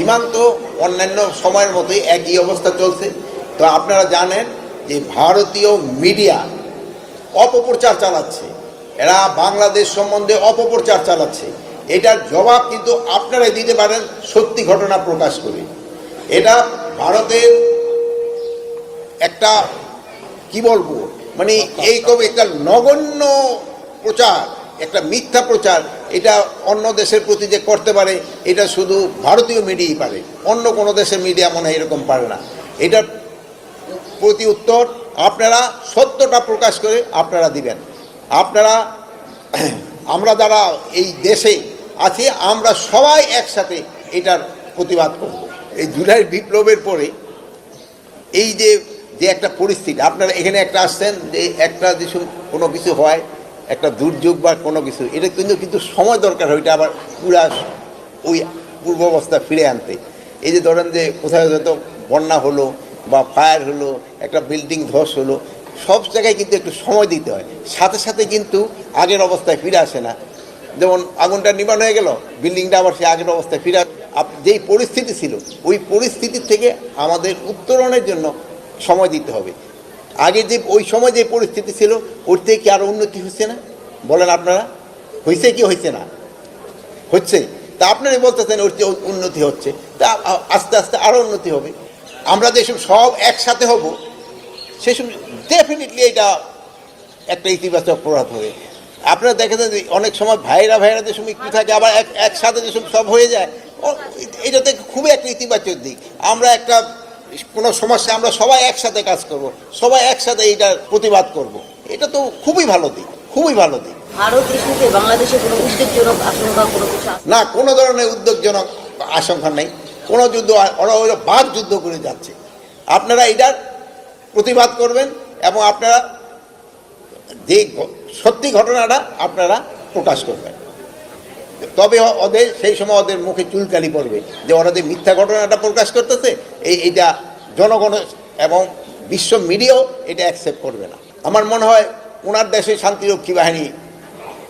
সীমান্ত অন্যান্য সময়ের মতোই একই অবস্থা চলছে। তো আপনারা জানেন যে ভারতীয় মিডিয়া অপপ্রচার চালাচ্ছে। এরা বাংলাদেশ সম্বন্ধে অপপ্রচার চালাচ্ছে। এটার জবাব কিন্তু আপনারাই দিতে পারেন সত্যি ঘটনা প্রকাশ করে। এটা ভারতের একটা, কি বলব? মানে এই কবে একটা নগণ্য প্রচার, একটা মিথ্যা প্রচার এটা অন্য দেশের প্রতি যে করতে পারে, এটা শুধু ভারতীয় মিডিয়াই পারে। অন্য কোনো দেশের মিডিয়া মনে হয় এরকম পারে না। এটার প্রতি উত্তর আপনারা সত্যটা প্রকাশ করে আপনারা দিবেন। আপনারা, আমরা যারা এই দেশে আছি, আমরা সবাই একসাথে এটার প্রতিবাদ করব। এই জুলাই বিপ্লবের পরে এই যে যে একটা পরিস্থিতি, আপনারা এখানে একটা আসছেন, যে একটা কিছু কোনো কিছু হয় একটা দুর্যোগ বা কোনো কিছু, এটা কিন্তু কিন্তু সময় দরকার হয় আবার পুরা ওই পূর্ব অবস্থা ফিরে আনতে। এই যে ধরেন যে কোথায় হয়তো বন্যা হলো বা ফায়ার হলো, একটা বিল্ডিং ধস হলো, সব জায়গায় কিন্তু একটু সময় দিতে হয়। সাথে সাথে কিন্তু আগের অবস্থায় ফিরে আসে না। যেমন আগুনটা নিবান হয়ে গেল, বিল্ডিংটা আবার সে আগের অবস্থায় ফিরে যেই পরিস্থিতি ছিল, ওই পরিস্থিতি থেকে আমাদের উত্তরণের জন্য সময় দিতে হবে। আগে যে ওই সময় যে পরিস্থিতি ছিল, ওর থেকে কি আরও উন্নতি হচ্ছে না? বলেন আপনারা। হয়েছে কি হয়েছে না? হচ্ছে। তা আপনারাই বলতেছেন ওর চেয়ে উন্নতি হচ্ছে। তা আস্তে আস্তে আরও উন্নতি হবে। আমরা যেসব সব একসাথে হব সেসব ডেফিনেটলি এটা একটা ইতিবাচক প্রভাব হবে। আপনারা দেখেছেন যে অনেক সময় ভাইরা ভাইরা যেসব একটু থাকে, আবার এক, একসাথে যেসব সব হয়ে যায় এটা থেকে খুবই একটা ইতিবাচক দিক। আমরা একটা কোনো সমস্যা আমরা সবাই একসাথে কাজ করব সবাই একসাথে এইটার প্রতিবাদ করব। এটা তো খুবই ভালো দিক খুবই ভালো দিক। ভারত ইস্যুতে বাংলাদেশে কোনো উদ্বেগজনক আশঙ্কা কোনো কিছু না কোনো ধরনের উদ্যোগজনক আশঙ্কা নেই। কোনো যুদ্ধ ওরা ওরা বাদ যুদ্ধ করে যাচ্ছে। আপনারা এটার প্রতিবাদ করবেন এবং আপনারা যে সত্যি ঘটনাটা আপনারা প্রকাশ করবেন। তবে ওদের, সেই সময় ওদের মুখে চুলকালি পড়বে। যে ওরা যে মিথ্যা ঘটনাটা প্রকাশ করতেছে, এই এটা জনগণ এবং বিশ্ব মিডিয়াও এটা অ্যাকসেপ্ট করবে না। আমার মনে হয় ওনার দেশে শান্তিরক্ষী বাহিনী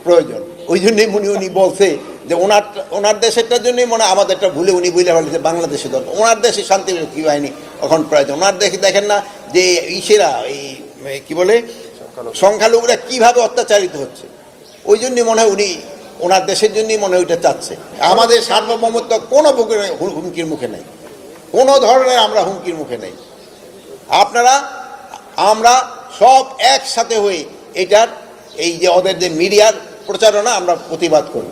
প্রয়োজন। ওই জন্যই উনি উনি বলছে যে ওনার ওনার দেশেরটার জন্যই মনে হয় আমাদেরটা ভুলে উনি বুঝলে ফেলেছে, বাংলাদেশে দরকার ওনার দেশে শান্তিরক্ষী বাহিনী এখন প্রয়োজন। ওনার দেশে দেখেন না যে ইসেরা, এই কি বলে, সংখ্যালঘুরা কীভাবে অত্যাচারিত হচ্ছে। ওই জন্যই মনে হয় উনি ওনার দেশের জন্যই মনে ওইটা চাচ্ছে। আমাদের সার্বভৌমত্ব কোনো হুমকির মুখে নেই। কোনো ধরনের আমরা হুমকির মুখে নেই। আপনারা, আমরা সব একসাথে হয়ে এটার, এই যে ওদের যে মিডিয়ার প্রচারণা আমরা প্রতিবাদ করব।